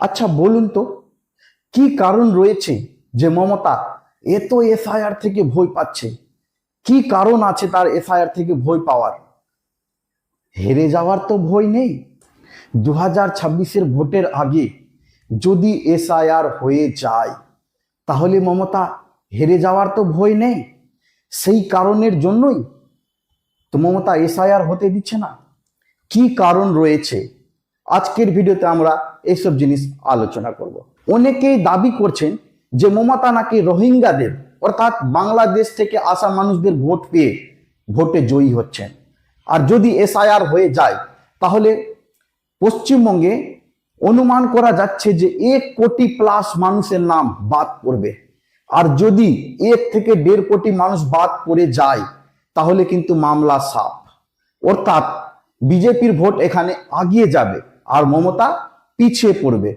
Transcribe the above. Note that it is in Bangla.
আচ্ছা বলুন তো, কি কারণ রয়েছে যে মমতা এত এসআইআর থেকে ভয় পাচ্ছে? কি কারণ আছে তার এসআইআর থেকে ভয় পাওয়ার? হেরে যাওয়ার তো ভয় নেই। দু হাজার ছাব্বিশের ভোটের আগে যদি এসআইআর হয়ে যায়, তাহলে মমতা হেরে যাওয়ার তো ভয় নেই। সেই কারণের জন্যই তো মমতা এসআইআর হতে দিচ্ছে না। কি কারণ রয়েছে আজকের ভিডিওতে আমরা এইসব জিনিস আলোচনা করব। অনেকেই দাবি করছেন যে মমতা নাকি রোহিঙ্গাদের, অর্থাৎ বাংলাদেশ থেকে আসা মানুষদের ভোট পেয়ে ভোটে জয়ী হচ্ছেন। আর যদি এসআইআর হয়ে যায়, তাহলে পশ্চিমবঙ্গে অনুমান করা যাচ্ছে যে এক কোটি প্লাস মানুষের নাম বাদ পড়বে। আর যদি এক থেকে দেড় কোটি মানুষ বাদ পড়ে যায়, তাহলে কিন্তু মামলা সাফ। অর্থাৎ বিজেপির ভোট এখানে আগিয়ে যাবে। আর মমতা পিছিয়ে পড়বে।